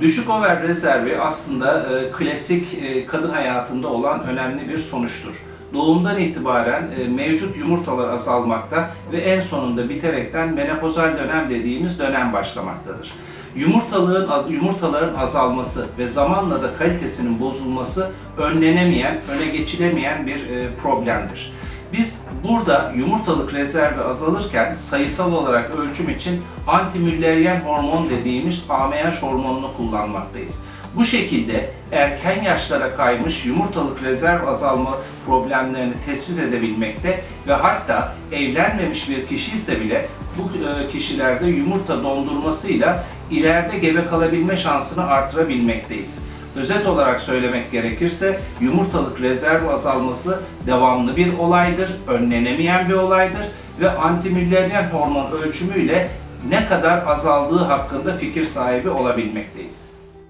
Düşük over rezervi aslında e, klasik e, kadın hayatında olan önemli bir sonuçtur. Doğumdan itibaren e, mevcut yumurtalar azalmakta ve en sonunda biterekten menopozal dönem dediğimiz dönem başlamaktadır. Yumurtalığın az, yumurtaların azalması ve zamanla da kalitesinin bozulması önlenemeyen, öne geçilemeyen bir e, problemdir. Biz burada yumurtalık rezervi azalırken sayısal olarak ölçüm için antimülleryen hormon dediğimiz AMH hormonunu kullanmaktayız. Bu şekilde erken yaşlara kaymış yumurtalık rezerv azalma problemlerini tespit edebilmekte ve hatta evlenmemiş bir kişi ise bile bu e, kişilerde yumurta dondurmasıyla ileride gebe kalabilme şansını artırabilmekteyiz. Özet olarak söylemek gerekirse yumurtalık rezerv azalması devamlı bir olaydır, önlenemeyen bir olaydır ve antimülleryen hormon ölçümüyle ne kadar azaldığı hakkında fikir sahibi olabilmekteyiz.